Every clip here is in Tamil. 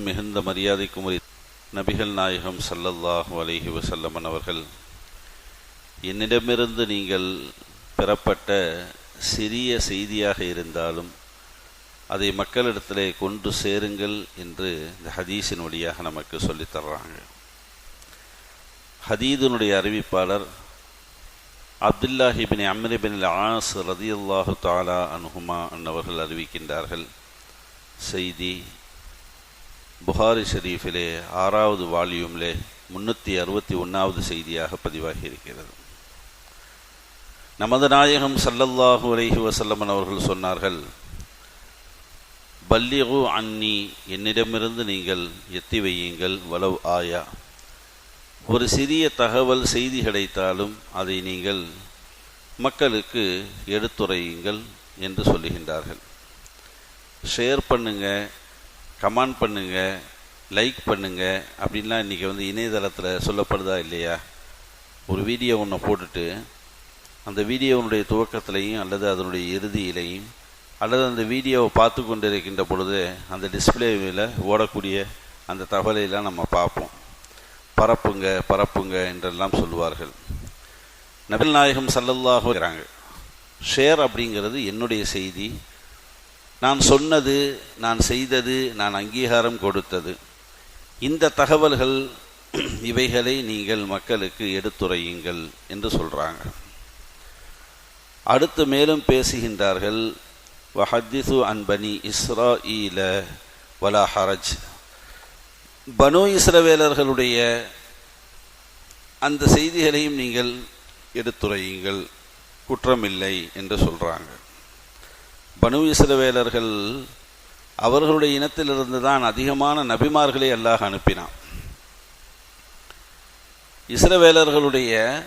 மிகுந்த மரியாதைக்கும் உரிய நபிகள் நாயகம் சல்லல்லாஹு அலைஹி வசல்லமன் அவர்கள் என்னிடமிருந்து நீங்கள் பெறப்பட்ட சிறிய செய்தியாக இருந்தாலும் அதை மக்களிடத்திலே கொண்டு சேருங்கள் என்று இந்த ஹதீஸின் வழியாக நமக்கு சொல்லித் தர்றாங்க. அறிவிப்பாளர் அப்துல்லாஹிபின் அம்ரிபின் ஆஸ் ரதியுல்லாஹு தாலா அனுகுமா அன்னவர்கள் அறிவிக்கின்றார்கள் செய்தி புகாரி ஷரீஃபிலே ஆறாவது வால்யூமிலே முன்னூற்றி அறுபத்தி ஒன்றாவது செய்தியாக பதிவாகி இருக்கிறது நமது நாயகம் சல்லல்லாஹு அலஹி வசல்லமன் அவர்கள் சொன்னார்கள் பல்லிகு அன்னி என்னிடமிருந்து நீங்கள் எத்தி வையுங்கள் வலவ் ஆயா. ஒரு சிறிய தகவல் செய்தி கிடைத்தாலும் அதை நீங்கள் மக்களுக்கு எடுத்துரையுங்கள் என்று சொல்லுகின்றார்கள். ஷேர் பண்ணுங்க கமெண்ட் பண்ணுங்க லைக் பண்ணுங்க அப்படின்லாம் இன்றைக்கி வந்து இணையதளத்தில் சொல்லப்படுதா இல்லையா? ஒரு வீடியோ ஒன்று போட்டுட்டு அந்த வீடியோனுடைய துவக்கத்திலையும் அல்லது அதனுடைய இறுதியிலையும் அல்லது அந்த வீடியோவை பார்த்து கொண்டு இருக்கின்ற பொழுது அந்த டிஸ்பிளேவில் ஓடக்கூடிய அந்த தகவலையெல்லாம் நம்ம பார்ப்போம். பரப்புங்க பரப்புங்க என்றெல்லாம் சொல்லுவார்கள். நபில் நாயகம் சல்லல்லாஹுங்கிறாங்க ஷேர் அப்படிங்கிறது என்னுடைய செய்தி நான் சொன்னது நான் செய்தது நான் அங்கீகாரம் கொடுத்தது. இந்த தகவல்கள் இவைகளை நீங்கள் மக்களுக்கு எடுத்துரையுங்கள் என்று சொல்கிறாங்க அடுத்து மேலும் பேசுகின்றார்கள் வஹத்திசு அன்பனி இஸ்ரா ஈல வலா ஹரஜ். பனு இஸ்ரவேலர்களுடைய அந்த செய்திகளையும் நீங்கள் எடுத்துரையுங்கள். குற்றமில்லை என்று சொல்கிறாங்க பனு இஸ்ரவேலர்கள் அவர்களுடைய இனத்திலிருந்து தான் அதிகமான நபிமார்களை அல்லாஹ் அனுப்பினான். இஸ்ரவேலர்களுடைய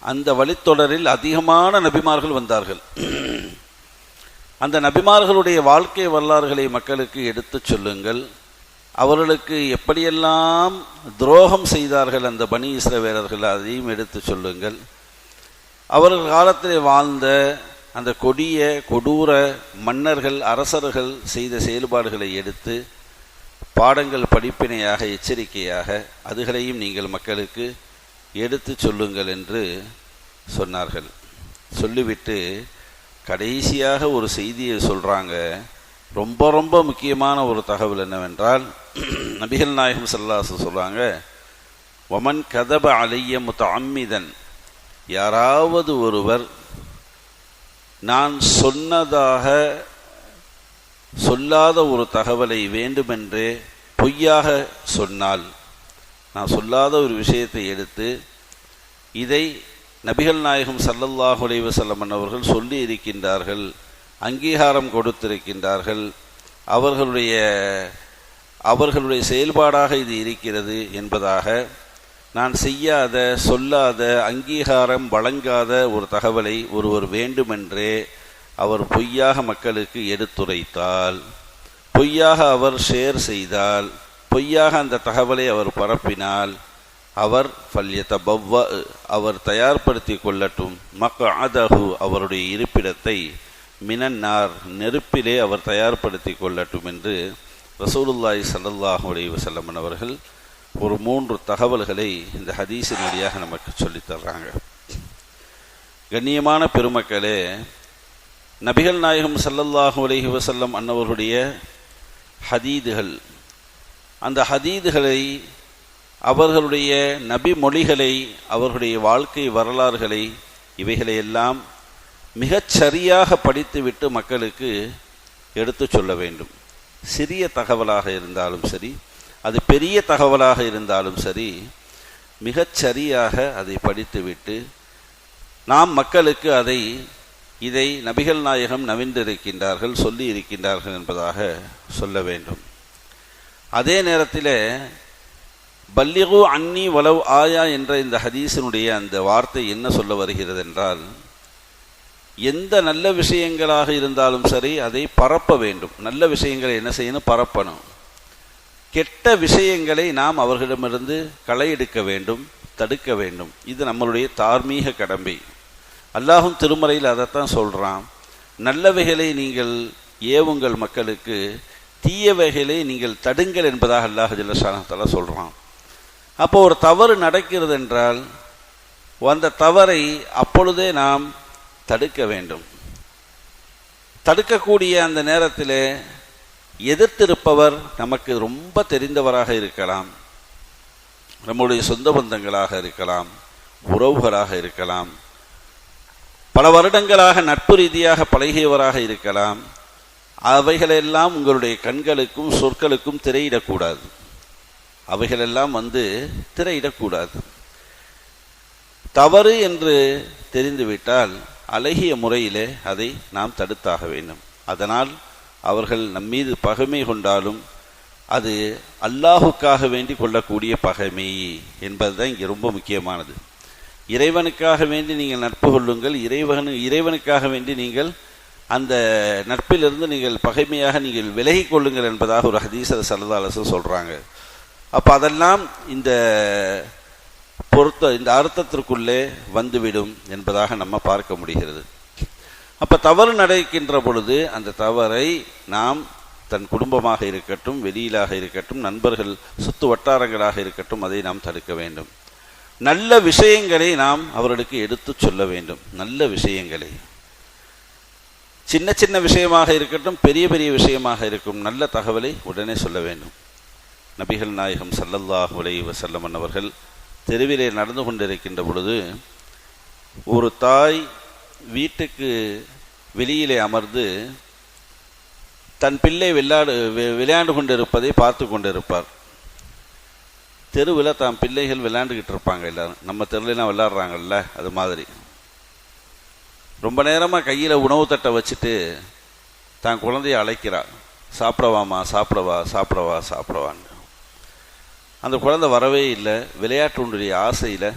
அந்த வழித்தொடரில் அதிகமான நபிமார்கள் வந்தார்கள். அந்த நபிமார்களுடைய வாழ்க்கை வரலாறுகளை மக்களுக்கு எடுத்துச் சொல்லுங்கள். அவர்களுக்கு எப்படியெல்லாம் துரோகம் செய்தார்கள் அந்த பனி இஸ்ரவேலர்கள் அதையும் எடுத்து சொல்லுங்கள். அவர்கள் காலத்தில் வாழ்ந்த அந்த கொடிய கொடூர மன்னர்கள் அரசர்கள் செய்த செயல்பாடுகளை எடுத்து பாடங்கள் படிப்பினையாக எச்சரிக்கையாக அதுகளையும் நீங்கள் மக்களுக்கு எடுத்து சொல்லுங்கள் என்று சொன்னார்கள். சொல்லிவிட்டு கடைசியாக ஒரு செய்தியை சொல்கிறாங்க ரொம்ப ரொம்ப முக்கியமான ஒரு தகவல் என்னவென்றால் நபிகள் நாயகம் சல்லாசு சொல்கிறாங்க ஒமன் கதப அலைய முத்த அம்மிதன் யாராவது ஒருவர் நான் சொன்னதாக சொல்லாத ஒரு தகவலை வேண்டுமென்றே பொய்யாக சொன்னால் நான் சொல்லாத ஒரு விஷயத்தை எடுத்து இதை நபிகள் நாயகம் சல்லல்லாஹு அலைவசல்லமன் அவர்கள் சொல்லி இருக்கின்றார்கள் அங்கீகாரம் கொடுத்திருக்கின்றார்கள் அவர்களுடைய அவர்களுடைய செயல்பாடாக இது இருக்கிறது என்பதாக நான் செய்யாத சொல்லாத அங்கீகாரம் வழங்காத ஒரு தகவலை ஒருவர் வேண்டுமென்றே அவர் பொய்யாக மக்களுக்கு எடுத்துரைத்தால் பொய்யாக அவர் ஷேர் செய்தால் பொய்யாக அந்த தகவலை அவர் பரப்பினால் அவர் ஃபல்யத்த பவ்வ அவர் தயார்படுத்தி கொள்ளட்டும். மக்க அதகு அவருடைய இருப்பிடத்தை மினன்னார் நெருப்பிலே அவர் தயார்படுத்தி கொள்ளட்டும் என்று ரசூலுல்லாய் சல்லாஹூ அலைவசல்லமன் அவர்கள் ஒரு மூன்று தகவல்களை இந்த ஹதீஸின் வழியாக நமக்கு சொல்லித்தர்றாங்க கண்ணியமான பெருமக்களே நபிகள் நாயகம் சல்லல்லாஹு அலஹி வசல்லம் அன்னவர்களுடைய ஹதீதுகள் அந்த ஹதீதுகளை அவர்களுடைய நபி மொழிகளை அவர்களுடைய வாழ்க்கை வரலாறுகளை இவைகளையெல்லாம் மிகச் சரியாக படித்துவிட்டு மக்களுக்கு எடுத்து சொல்ல வேண்டும். சிறிய தகவலாக இருந்தாலும் சரி அது பெரிய தகவலாக இருந்தாலும் சரி மிகச்சரியாக அதை படித்துவிட்டு நாம் மக்களுக்கு அதை இதை நபிகள் நாயகம் நவின்றிருக்கின்றார்கள் சொல்லி இருக்கின்றார்கள் என்பதாக சொல்ல வேண்டும். அதே நேரத்தில் பல்லிகு அன்னி வலவ் ஆயா என்ற இந்த ஹதீஸினுடைய அந்த வார்த்தை என்ன சொல்ல வருகிறது என்றால் எந்த நல்ல விஷயங்களாக இருந்தாலும் சரி அதை பரப்ப வேண்டும். நல்ல விஷயங்களை என்ன செய்யணும்? பரப்பணும். கெட்ட விஷயங்களை நாம் அவர்களிடமிருந்து களை எடுக்க வேண்டும் தடுக்க வேண்டும். இது நம்மளுடைய தார்மீக கடமை. அல்லாஹும் திருமறையில் அதைத்தான் சொல்கிறான் நல்லவைகளை நீங்கள் ஏவுங்கள் மக்களுக்கு தீயவைகளை நீங்கள் தடுங்கள் என்பதாக அல்லாஹ் ஜல்லஷானத்தால சொல்கிறான் அப்போ ஒரு தவறு நடக்கிறது என்றால் அந்த தவறை அப்பொழுதே நாம் தடுக்க வேண்டும். தடுக்கக்கூடிய அந்த நேரத்தில் எதிர்த்திருப்பவர் நமக்கு ரொம்ப தெரிந்தவராக இருக்கலாம். நம்முடைய சொந்த பந்தங்களாக இருக்கலாம் உறவுகளாக இருக்கலாம் பல வருடங்களாக நட்பு ரீதியாக பழகியவராக இருக்கலாம். அவைகளெல்லாம் உங்களுடைய கண்களுக்கும் சொற்களுக்கும் திரையிடக்கூடாது. அவைகளெல்லாம் வந்து திரையிடக்கூடாது. தவறு என்று தெரிந்துவிட்டால் அழகிய முறையிலே அதை நாம் தடுத்தாக வேண்டும். அதனால் அவர்கள் நம்மீது பகைமை கொண்டாலும் அது அல்லாஹுக்காக வேண்டி கொள்ளக்கூடிய பகைமை என்பதுதான் இங்கே ரொம்ப முக்கியமானது. இறைவனுக்காக வேண்டி நீங்கள் நட்பு கொள்ளுங்கள் இறைவனு இறைவனுக்காக வேண்டி நீங்கள் அந்த நட்பிலிருந்து நீங்கள் பகைமையாக நீங்கள் விலகி கொள்ளுங்கள் என்பதாக ஒரு ஹதீசர் சரதாலசன் சொல்கிறாங்க அப்போ அதெல்லாம் இந்த பொருத்த இந்த அர்த்தத்திற்குள்ளே வந்துவிடும் என்பதாக நம்ம பார்க்க முடிகிறது. அப்போ தவறு நடக்கின்ற பொழுது அந்த தவறை நாம் தன் குடும்பமாக இருக்கட்டும் வெளியிலாக இருக்கட்டும் நண்பர்கள் சுத்து வட்டாரங்களாக இருக்கட்டும் அதை நாம் தடுக்க வேண்டும். நல்ல விஷயங்களை நாம் அவர்களுக்கு எடுத்து சொல்ல வேண்டும். நல்ல விஷயங்களை. சின்ன சின்ன விஷயமாக இருக்கட்டும் பெரிய பெரிய விஷயமாக இருக்கும் நல்ல தகவலை உடனே சொல்ல வேண்டும். நபிகள் நாயகம் சல்லல்லாஹ் உலை வசல்லமன் அவர்கள் தெருவிலே நடந்து கொண்டிருக்கின்ற பொழுது ஒரு தாய் வீட்டுக்கு வெளியிலே அமர்ந்து தன் பிள்ளை விளையாடு விளையாண்டு கொண்டிருப்பதை பார்த்து கொண்டிருப்பார். தெருவில் தான் பிள்ளைகள் விளையாண்டுக்கிட்டு இருப்பாங்க எல்லாரும். நம்ம தெருலாம் விளையாடுறாங்கல்ல அது மாதிரி. ரொம்ப நேரமாக கையில் உணவு தட்டை வச்சுட்டு தான் குழந்தைய அழைக்கிறாள் சாப்பிடவாமா சாப்பிடவா சாப்பிடவா சாப்பிடவான்னு. அந்த குழந்தை வரவே இல்லை. விளையாட்டுடைய ஆசையில்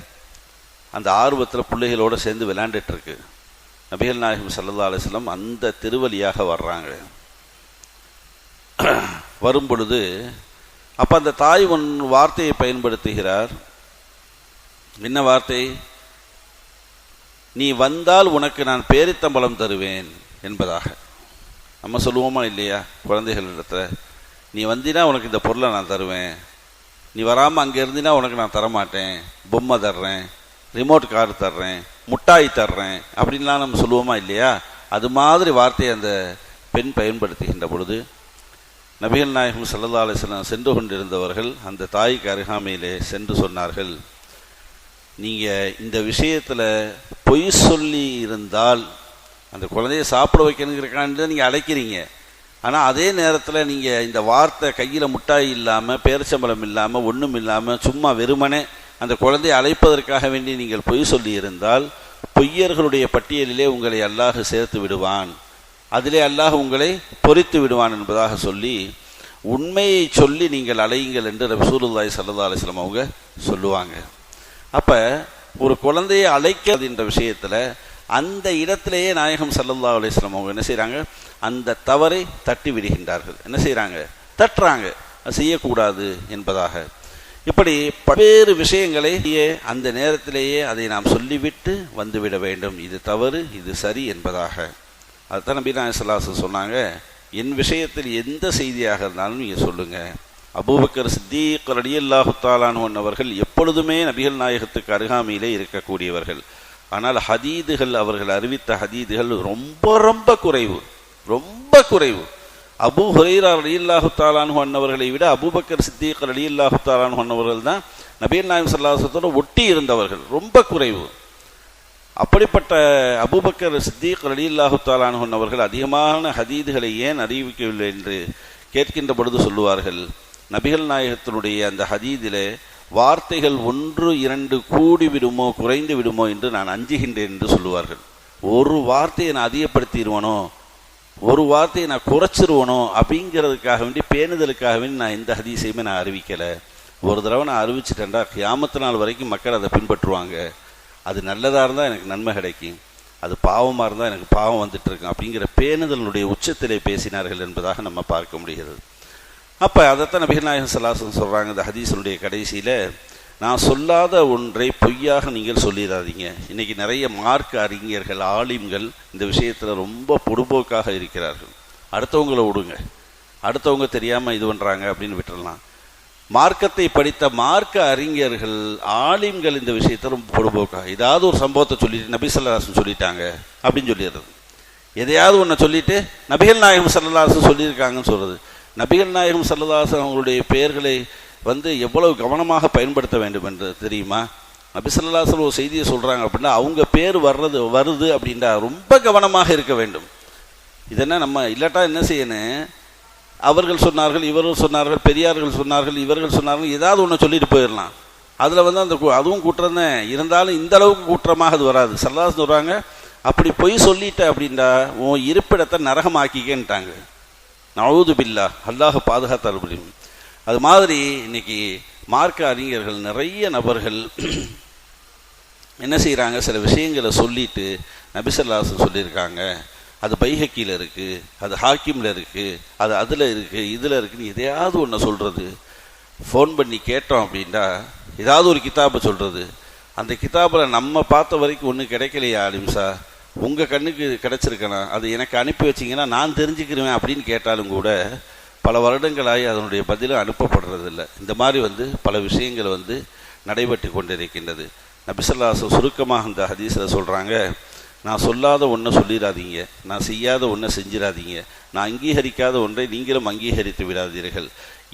அந்த ஆர்வத்தில் பிள்ளைகளோடு சேர்ந்து விளையாண்டுட்டுருக்கு நபிகள் நாயகம் சல்லா அலிஸ்லம் அந்த திருவழியாக வர்றாங்க. வரும் பொழுது அப்போ அந்த தாய் ஒன் வார்த்தையை பயன்படுத்துகிறார். என்ன வார்த்தை? நீ வந்தால் உனக்கு நான் பேரித்தம்பலம் தருவேன் என்பதாக. நம்ம சொல்லுவோமா இல்லையா? குழந்தைகளிடத்துல நீ வந்தினா உனக்கு இந்த பொருளை நான் தருவேன். நீ வராமல் அங்கே இருந்தினா உனக்கு நான் தரமாட்டேன். பொம்மை தர்றேன். ரிமோட் கார் தர்றேன். முட்டாய் தர்றேன் அப்படின்லாம் நம்ம சொல்லுவோமா இல்லையா? அது மாதிரி வார்த்தையை அந்த பெண் பயன்படுத்துகின்ற பொழுது நபிகள் நாயகம் சல்லா அலிஸ்லாம் சென்று கொண்டிருந்தவர்கள் அந்த தாய்க்கு அருகாமையிலே சென்று சொன்னார்கள் நீங்கள் இந்த விஷயத்தில் பொய் சொல்லி இருந்தால் அந்த குழந்தைய சாப்பிட வைக்கணுங்கிறக்காண்டி நீங்கள் அழைக்கிறீங்க. ஆனால் அதே நேரத்தில் நீங்கள் இந்த வார்த்தை கையில் முட்டாய் இல்லாமல் பேரிச்சம்பளம் இல்லாமல் ஒன்றும் இல்லாமல் சும்மா வெறுமனே அந்த குழந்தையை அழைப்பதற்காக வேண்டி நீங்கள் பொய் சொல்லியிருந்தால் பொய்யர்களுடைய பட்டியலிலே உங்களை அல்லாஹ் சேர்த்து விடுவான். அதிலே அல்லாஹ் உங்களை பொறித்து விடுவான் என்பதாக சொல்லி உண்மையை சொல்லி நீங்கள் அலையுங்கள் என்று ரசூலுல்லாய் சல்லா அலிஸ்லாம் அவங்க சொல்லுவாங்க. அப்போ ஒரு குழந்தையை அழைக்கிறதுன்ற விஷயத்தில் அந்த இடத்திலேயே நாயகம் சல்லல்லா அலிஸ்லாம் அவங்க என்ன செய்கிறாங்க அந்த தவறை தட்டி விடுகின்றார்கள். என்ன செய்கிறாங்க தட்டுறாங்க. செய்யக்கூடாது என்பதாக. இப்படி பல்வேறு விஷயங்களை அந்த நேரத்திலேயே அதை நாம் சொல்லிவிட்டு வந்துவிட வேண்டும். இது தவறு இது சரி என்பதாக. அதுதான் நபி நாயசல்லாசன் சொன்னாங்க என் விஷயத்தில் எந்த செய்தியாக இருந்தாலும் நீங்கள் சொல்லுங்கள் அபூபக்கர் சித்தீக் ரடியல்லாஹு அவர்கள் எப்பொழுதுமே நபிகள் நாயகத்துக்கு அருகாமையிலே இருக்கக்கூடியவர்கள். ஆனால் ஹதீதுகள் அவர்கள் அறிவித்த ஹதீதுகள் ரொம்ப ரொம்ப குறைவு ரொம்ப குறைவு. அபு ஹுரைரா ரலியல்லாஹு தாலானு அன்னவர்களை விட அபூபக்கர் சித்தீக் ரலியல்லாஹு தாலானு அன்னவர்கள் தான் நபீர் நாயம் சல்லாசத்தோடு ஒட்டி இருந்தவர்கள். ரொம்ப குறைவு. அப்படிப்பட்ட அபுபக்கர் சித்தீக் ரலியல்லாஹு தாலானு அன்னவர்கள் அதிகமான ஹதீதுகளை ஏன் அறிவிக்கவில்லை என்று கேட்கின்ற பொழுது சொல்லுவார்கள் நபிகள் நாயகத்தினுடைய அந்த ஹதீதிலே வார்த்தைகள் ஒன்று இரண்டு கூடி விடுமோ குறைந்து விடுமோ என்று நான் அஞ்சுகின்றேன் என்று சொல்லுவார்கள். ஒரு வார்த்தையை நான் அதிகப்படுத்திடுவனோ? ஒரு வார்த்தையை நான் குறைச்சிருவனோ அப்படிங்கிறதுக்காக வேண்டி பேணுதலுக்காக வேண்டி நான் எந்த ஹதீஸையுமே நான் அறிவிக்கலை. ஒரு தடவை நான் அறிவிச்சிட்டேன்டா கியாமத்து நாள் வரைக்கும் மக்கள் அதை பின்பற்றுவாங்க. அது நல்லதாக இருந்தால் எனக்கு நன்மை கிடைக்கும். அது பாவமாக இருந்தால் எனக்கு பாவம் வந்துட்டு இருக்கும். அப்படிங்கிற பேணுதலுடைய உச்சத்திலே பேசினார்கள் என்பதாக நம்ம பார்க்க முடிகிறது. அப்போ அதைத்தான் நபிகள் நாயகம் சலாசன் சொல்கிறாங்க இந்த ஹதீஸனுடைய கடைசியில் நான் சொல்லாத ஒன்றை பொய்யாக நீங்கள் சொல்லிடாதீங்க. இன்றைக்கி நிறைய மார்க் அறிஞர்கள் ஆலிம்கள் இந்த விஷயத்தில் ரொம்ப பொடுபோக்காக இருக்கிறார்கள். அடுத்தவங்களை விடுங்க. அடுத்தவங்க தெரியாமல் இது பண்ணுறாங்க அப்படின்னு விட்டுறலாம். மார்க்கத்தை படித்த மார்க்க அறிஞர்கள் ஆலிம்கள் இந்த விஷயத்தை ரொம்ப பொடுபோக்காக ஏதாவது ஒரு சம்பவத்தை சொல்லிட்டு நபி ஸல்லல்லாஹு சொல்லிட்டாங்க அப்படின்னு சொல்லிடுறது. எதையாவது ஒன்றை சொல்லிட்டு நபிகள் நாயகம் சல்லல்லாசன் சொல்லியிருக்காங்கன்னு சொல்கிறது நபிகள் நாயகம் சல்லல்லாசன் அவங்களுடைய பெயர்களை வந்து எவ்வளவு கவனமாக பயன்படுத்த வேண்டும் என்று தெரியுமா? நபிசல்லாசல் ஒரு செய்தியை சொல்கிறாங்க அப்படின்னா அவங்க பேர் வர்றது வருது அப்படின்னா ரொம்ப கவனமாக இருக்க வேண்டும். இதென்ன நம்ம இல்லாட்டா என்ன செய்யணும்? அவர்கள் சொன்னார்கள் இவர்கள் சொன்னார்கள் பெரியார்கள் சொன்னார்கள் இவர்கள் சொன்னார்கள் ஏதாவது ஒன்று சொல்லிட்டு போயிடலாம். அதில் வந்து அந்த கு- அதுவும் குற்றம் தான். இருந்தாலும் இந்த அளவுக்கு குற்றமாக அது வராது. சல்லாஸ் சொல்கிறாங்க அப்படி பொய் சொல்லிட்ட அப்படின்னா உன் இருப்பிடத்தை நரகமாக்கிக்கன்ட்டாங்க. நவுது பில்லா அல்லாஹ் பாதுகாத்தால் முடியும் அது மாதிரி இன்னைக்கு மார்க்க அறிஞர்கள் நிறைய நபர்கள் என்ன செய்கிறாங்க சில விஷயங்களை சொல்லிட்டு நபிசல்லாசன் சொல்லியிருக்காங்க. அது பைஹக்கியில் இருக்குது அது ஹாக்கிமில் இருக்குது அது அதில் இருக்குது இதில் இருக்குதுன்னு எதையாவது ஒன்று சொல்கிறது ஃபோன் பண்ணி கேட்டோம் அப்படின்னா ஏதாவது ஒரு கிதாபை சொல்கிறது அந்த கிதாபில் நம்ம பார்த்த வரைக்கும் ஒன்றும் கிடைக்கலையா அலிம்சா உங்கள் கண்ணுக்கு கிடச்சிருக்கணும். அது எனக்கு அனுப்பி வச்சிங்கன்னா நான் தெரிஞ்சுக்கிறேன் அப்படின்னு கேட்டாலும் கூட பல வருடங்களாகி அதனுடைய பதிலும் அனுப்பப்படுறதில்ல. இந்த மாதிரி வந்து பல விஷயங்கள் வந்து நடைபெற்று கொண்டிருக்கின்றது. நபிசல்லாசு சுருக்கமாக இந்த ஹதீஸில் சொல்கிறாங்க நான் சொல்லாத ஒன்றை சொல்லிடாதீங்க நான் செய்யாத ஒன்றை செஞ்சிடாதீங்க நான் அங்கீகரிக்காத ஒன்றை நீங்களும் அங்கீகரித்து விடாதீர்கள்.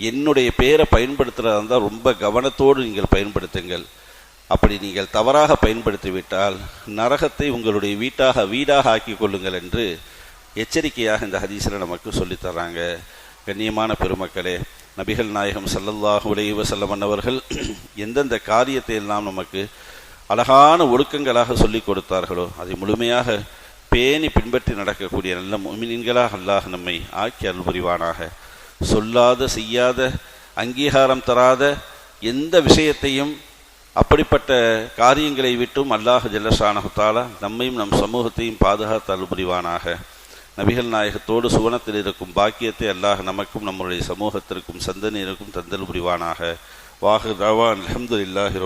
என்னுடைய பெயரை பயன்படுத்துகிறதா இருந்தால் ரொம்ப கவனத்தோடு நீங்கள் பயன்படுத்துங்கள். அப்படி நீங்கள் தவறாக பயன்படுத்திவிட்டால் நரகத்தை உங்களுடைய வீட்டாக வீடாக ஆக்கி கொள்ளுங்கள் என்று எச்சரிக்கையாக இந்த ஹதீஸில் நமக்கு சொல்லித்தர்றாங்க கண்ணியமான பெருமக்களே நபிகள் நாயகம் சல்லல்லாஹு உலகி வசல்லமன் அவர்கள் எந்தெந்த காரியத்தை எல்லாம் நமக்கு அழகான ஒழுக்கங்களாக சொல்லிக் கொடுத்தார்களோ அதை முழுமையாக பேணி பின்பற்றி நடக்கக்கூடிய நல்ல முமினின்களாக அல்லாஹ் நம்மை ஆக்கி அல்புரிவானாக சொல்லாத செய்யாத அங்கீகாரம் தராத எந்த விஷயத்தையும் அப்படிப்பட்ட காரியங்களை விட்டும் அல்லாஹ் ஜல்லஷானகுத்தாலா நம்மையும் நம் சமூகத்தையும் பாதுகாத்து அல்புரிவானாக நபிகள் நாயகத்தோடு சுவனத்தில் இருக்கும் பாக்கியத்தை அல்லாஹ் நமக்கும் நம்முடைய சமூகத்திற்கும் சந்தனியருக்கும் தந்தல் புரிவானாக. வாஹு ரவான் அலமதுல்லாஹி